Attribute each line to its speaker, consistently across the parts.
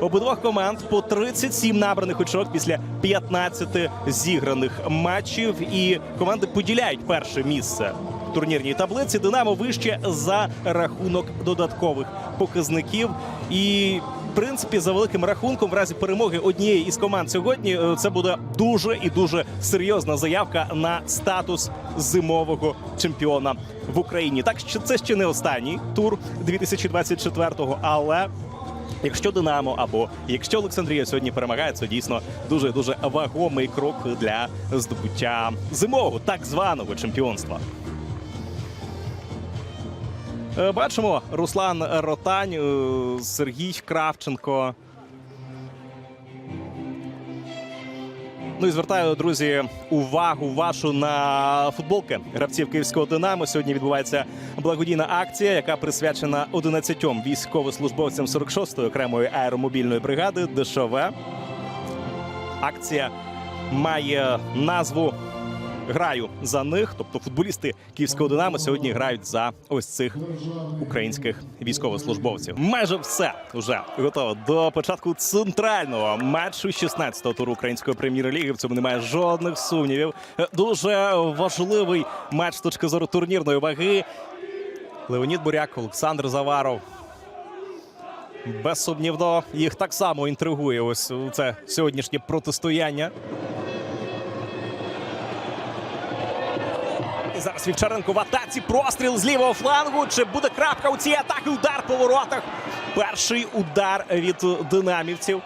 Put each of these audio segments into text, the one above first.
Speaker 1: обидвох команд по 37 набраних очок після 15 зіграних матчів. І команди поділяють перше місце в турнірній таблиці. Динамо вище за рахунок додаткових показників. І в принципі, за великим рахунком, в разі перемоги однієї із команд сьогодні, е, це буде дуже і дуже серйозна заявка на статус зимового чемпіона в Україні. Так що це ще не останній тур 2024-го, але. Якщо Динамо або якщо Олександрія сьогодні перемагає, це дійсно дуже дуже вагомий крок для здобуття зимового так званого чемпіонства. Е, Бачимо Руслан Ротань, е, Сергій Кравченко. Ну і звертаю, друзі, увагу вашу на футболки гравців київського Динамо. Сьогодні відбувається благодійна акція, яка присвячена 11 військовослужбовцям 46-ї окремої аеромобільної бригади ДШВ. Акція має назву Граю за них. Тобто футболісти київського Динамо сьогодні грають за ось цих українських військовослужбовців. Майже все вже готово до початку центрального матчу 16-го туру української прем'єр-ліги. В цьому немає жодних сумнівів. Дуже важливий матч з точки зору турнірної ваги. Леонід Буряк, Олександр Заваров. Безсумнівно їх так само інтригує ось це сьогоднішнє протистояння. Зараз Вівчаренко в атаці. Простріл з лівого флангу. Чи буде крапка у цій атаки? Удар по воротах. Перший удар від динамівців.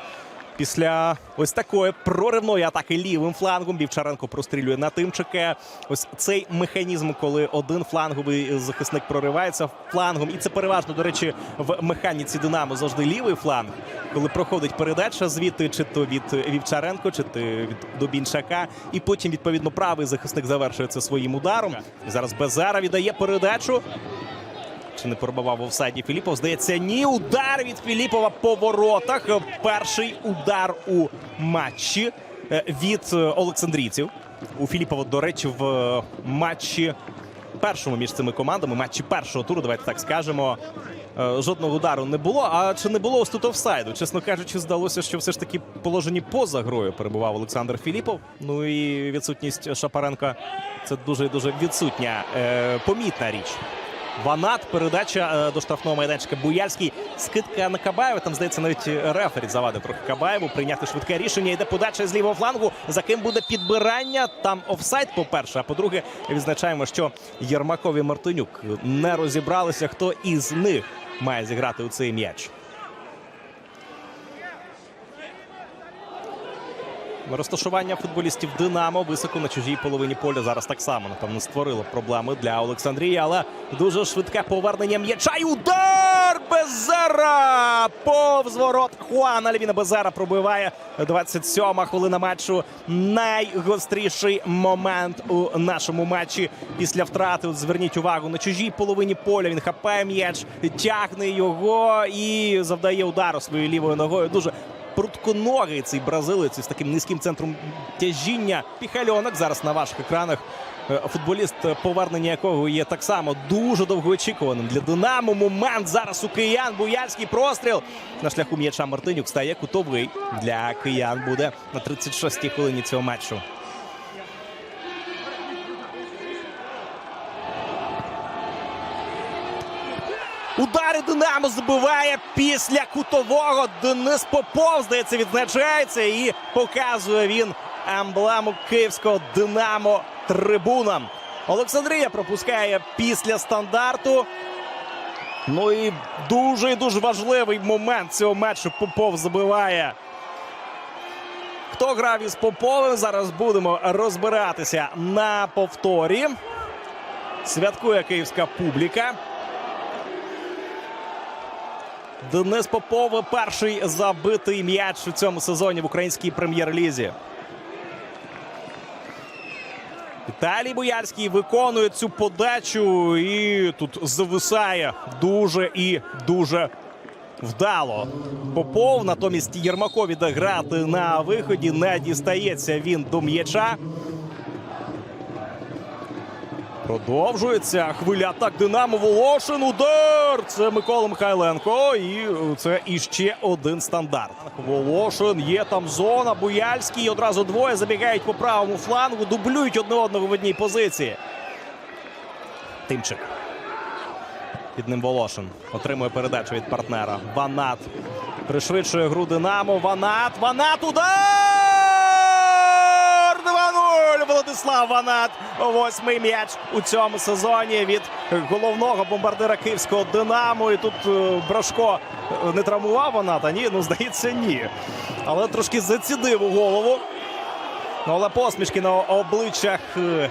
Speaker 1: Після ось такої проривної атаки лівим флангом Вівчаренко прострілює на Тимчике. Ось цей механізм, коли один фланговий захисник проривається флангом, і це переважно, до речі, в механіці Динамо завжди лівий фланг, коли проходить передача звідти, чи то від Вівчаренко, чи то від Дубінчака, і потім відповідно правий захисник завершує це своїм ударом. Зараз Безара віддає передачу. Чи не пробивав в офсайді Філіпов? Здається, ні. Удар від Філіпова по воротах. Перший удар у матчі е, від е, Олександрійців. У Філіпова, до речі, в е, матчі першому між цими командами, матчі першого туру, давайте так скажемо. Жодного удару не було. А чи не було ось тут офсайду? Чесно кажучи, здалося, що все ж таки положені поза грою перебував Олександр Філіпов. Ну і відсутність Шапаренка це дуже дуже відсутня помітна річ. Ванат, передача е, до штрафного майданчика. Буяльський. Скидка на Кабаєва. Там, здається, навіть рефері завадив трохи Кабаєву. Прийняти швидке рішення. Йде подача з лівого флангу. За ким буде підбирання? Там офсайд, по-перше. А по-друге, відзначаємо, що Єрмаков Мартинюк не розібралися, хто із них має зіграти у цей м'яч. Розташування футболістів Динамо високо на чужій половині поля. Зараз так само напевно створило проблеми для Олександрії, але дуже швидке повернення м'яча. І удар Безера! Повз ворот Хуана Львіна Безера пробиває 27-ма хвилина матчу. Найгостріший момент у нашому матчі після втрати. От зверніть увагу на чужій половині поля. Він хапає м'яч, тягне його і завдає удару своєю лівою ногою. Дуже прутконогий цей бразилець із таким низьким центром тяжіння. Піхальонок зараз на ваших екранах. Е, Футболіст, е, повернення якого є так само дуже довгоочікуваним для Динамо. Момент зараз у киян. Буяльський простріл. На шляху м'яча Мартинюк стає кутовий. Для киян буде на 36-й хвилині цього матчу. Удари Динамо забиває після кутового. Денис Попов, здається, відзначається і показує він емблему київського Динамо трибунам. Олександрія пропускає після стандарту. Ну і дуже і дуже важливий момент цього матчу. Попов забиває. Хто грав із Поповим? Зараз будемо розбиратися на повторі. Святкує київська публіка. Денис Попов перший забитий м'яч у цьому сезоні в українській прем'єр-лізі. Віталій Боярський виконує цю подачу і тут зависає дуже і дуже вдало. Попов натомість Єрмакові де грати на виході. Не дістається він до м'яча. Продовжується хвиля атак Динамо Волошин. Удар! Це Микола Михайленко. І це іще один стандарт. Волошин є там зона. Буяльський. Одразу двоє забігають по правому флангу. Дублюють одне одного в одній позиції. Тимчик. Під ним Волошин. Отримує передачу від партнера. Ванат. Пришвидшує гру Динамо. Ванат. Ванат. Удар! Владислав Ванат. Восьмий м'яч у цьому сезоні від головного бомбардира київського Динамо. І тут е, Брашко е, не травмував Ваната. Ні, ну здається, ні. Але трошки зацідив у голову. Ну, але посмішки на обличчях е,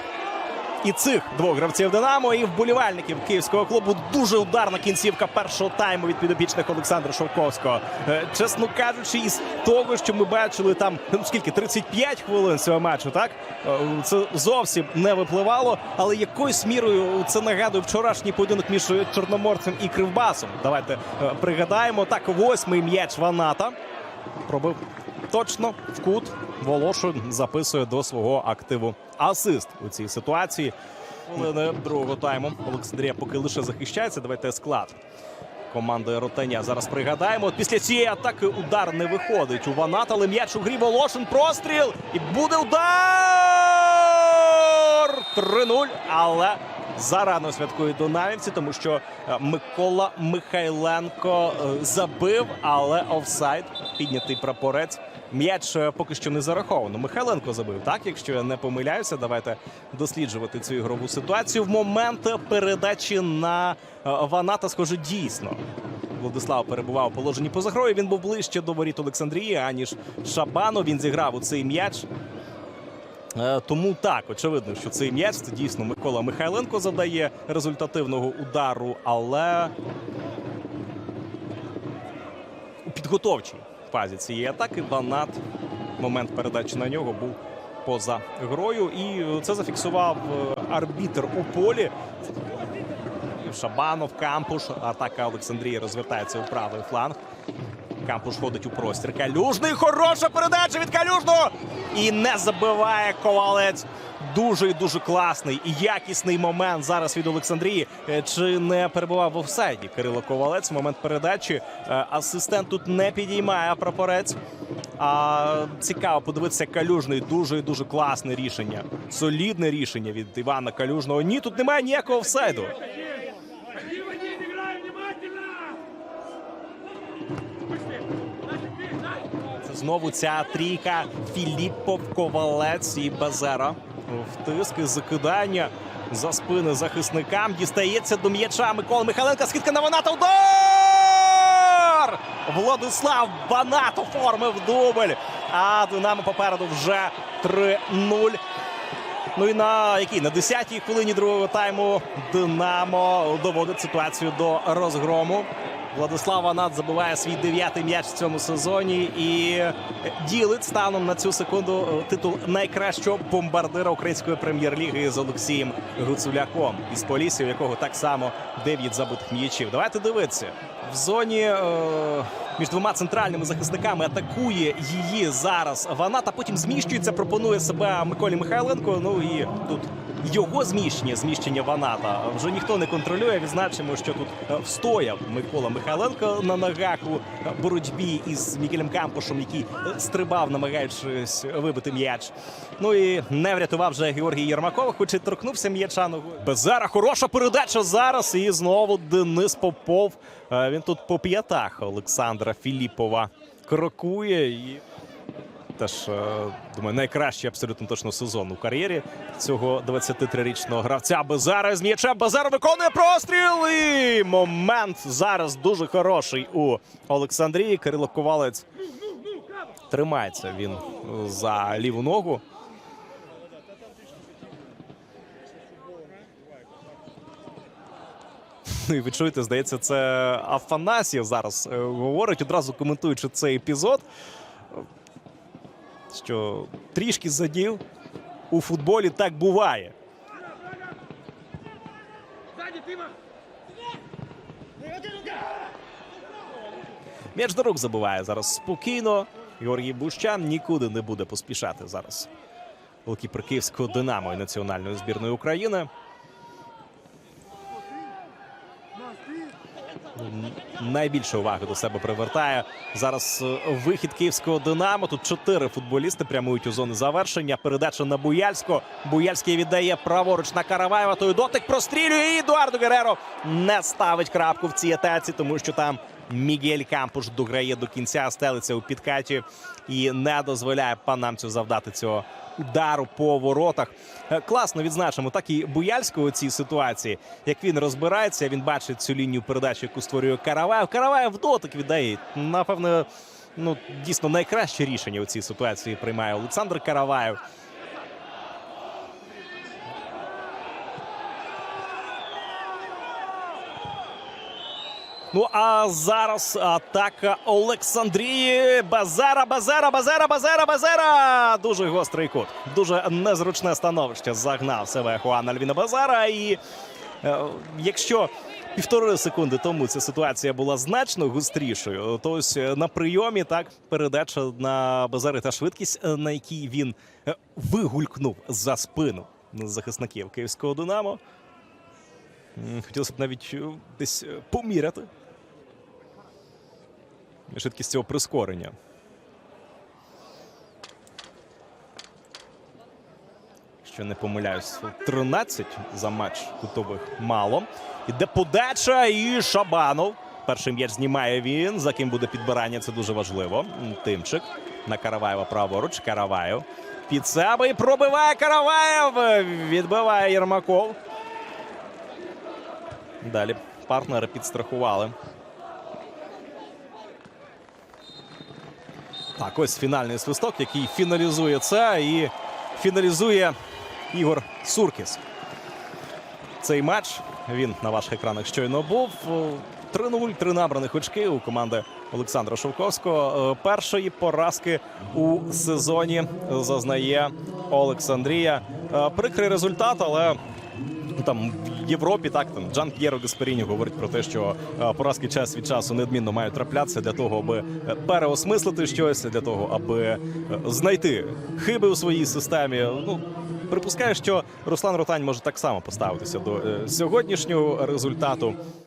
Speaker 1: і цих двох гравців Динамо, і вболівальників київського клубу. Дуже ударна кінцівка першого тайму від підопічних Олександра Шовковського. Е, Чесно кажучи, із того, що ми бачили там ну скільки 35 хвилин цього матчу, так Е, це зовсім не випливало. Але якоюсь мірою це нагадує вчорашній поєдинок між Чорноморцем і Кривбасом. Давайте е, пригадаємо так. Восьмий м'яч Ваната пробив точно в кут. Волошин записує до свого активу асист у цій ситуації. Хвилини другого тайму. Олександрія поки лише захищається. Давайте склад команди Ротаня. Зараз пригадаємо. Після цієї атаки удар не виходить у Ванат, але м'яч у грі Волошин. Простріл. І буде удар! 3-0. Але зарано святкують донавівці, тому що е, Микола Михайленко е, забив, але офсайд. Піднятий прапорець. М'яч е, поки що не зараховано. Михайленко забив, так? Якщо я не помиляюся, давайте досліджувати цю ігрову ситуацію. В момент передачі на е, Ваната, схоже, дійсно. Владислав перебував у положенні поза грою. Він був ближче до воріт Олександрії, аніж Шабанов. Він зіграв у цей м'яч. Е, Тому так, очевидно, що цей м'яч це дійсно Микола Михайленко завдає результативного удару, але у підготовчій фазі цієї атаки Ванат момент передачі на нього був поза грою. І це зафіксував е, арбітр у полі. Шабанов, Кампуш. Атака Олександрії розвертається у правий фланг. Кампуш ходить у простір. Калюжний. Хороша передача від Калюжного. І не забиває ковалець. Дуже і дуже класний і якісний момент зараз від Олександрії. Е, Чи не перебував в офсайді Кирило Ковалець? Момент передачі. Е, Асистент тут не підіймає прапорець. А цікаво подивитися Калюжний. Дуже і дуже класне рішення. Солідне рішення від Івана Калюжного. Ні, тут немає ніякого офсайду. Це знову ця трійка Філіппов, Ковалець і Базера. Втиск і закидання за спини захисникам. Дістається до м'яча Микола Михайленка. Скидка на Ваната. Удар! Владислав Ванат оформив дубль. А Динамо попереду вже 3-0. Ну і на якій на 10-й хвилині другого тайму Динамо доводить ситуацію до розгрому. Владислав Ванат забиває свій дев'ятий м'яч в цьому сезоні і ділить станом на цю секунду е, титул найкращого бомбардира української прем'єр-ліги з Олексієм Гуцуляком із Полісі, у якого так само 9 забитих м'ячів. Давайте дивитися. В зоні е, між двома центральними захисниками атакує її зараз Ванат, а потім зміщується, пропонує себе Миколі Михайленко. Ну і тут його зміщення, зміщення Ваната вже ніхто не контролює. Відзначимо, що тут е, встояв Микола Михайленко на ногах у боротьбі із Мікелем Кампушем, який е, стрибав, намагаючись вибити м'яч. Ну і не врятував вже Георгій Єрмаков, хоч і торкнувся м'яча ногою. Безера хороша передача зараз. І знову Денис Попов. Е, Він тут по п'ятах Олександра Філіпова крокує і. Теж, е, думаю, найкращий абсолютно точно сезон у кар'єрі цього 23-річного гравця. Базара з м'яча. Базар виконує простріл. І момент зараз дуже хороший у Олександрії. Кирило Ковалець тримається він за ліву ногу. Ну, І ви чуєте, здається, це Афанасьєв зараз е, говорить, одразу коментуючи цей епізод що трішки задів у футболі так буває. М'яч до рук забиває зараз спокійно. Георгій Бущан нікуди не буде поспішати зараз. Голкіпер Київського Динамо і національної збірної України. Найбільше уваги до себе привертає. Зараз е, вихід київського Динамо. Тут чотири футболісти прямують у зони завершення. Передача на Буяльського. Буяльський віддає праворуч на Караваєва. Той дотик прострілює. І Едуардо Гереро не ставить крапку в цій атаці, тому що там Мігель Кампуш дограє до кінця, стелиться у підкаті і не дозволяє панамцю завдати цього удару по воротах. Е, Класно відзначимо так і Буяльського у цій ситуації. Як він розбирається, він бачить цю лінію передачі, яку створює Караваєв. Караваєв дотик віддає. Напевно, ну дійсно найкраще рішення у цій ситуації приймає Олександр Караваєв. Ну а зараз атака Олександрії. Базара, Базара, Базара, Базара, Базара. Дуже гострий кут. Дуже незручне становище загнав себе Хуан Альвіна Базара. І е, якщо півтори секунди тому ця ситуація була значно гострішою, то ось е, на прийомі так передача на Базари та швидкість, е, на якій він вигулькнув за спину захисників київського Динамо. Хотілося б навіть десь поміряти швидкість цього прискорення. Що не помиляюсь, 13 за матч кутових мало. Іде подача і Шабанов. Перший м'яч знімає він. За ким буде підбирання, це дуже важливо. Тимчик на Караваєва праворуч. Караваєв під себе і пробиває Караваєв. Відбиває Єрмаков. Далі партнери підстрахували. Так, ось фінальний свисток, який фіналізує це і фіналізує Ігор Суркіс. Цей матч він на ваших екранах щойно був. 3-0, три набраних очки у команди Олександра Шовковського. Е, Першої поразки у сезоні зазнає Олександрія. Е, Прикрий результат, але Ну, там Європі так там Джан П'єро Гасперіні говорить про те, що е, поразки час від часу неодмінно мають траплятися для того, аби е, переосмислити щось, для того, аби е, знайти хиби у своїй системі. Ну припускаю, що Руслан Ротань може так само поставитися до сьогоднішнього результату.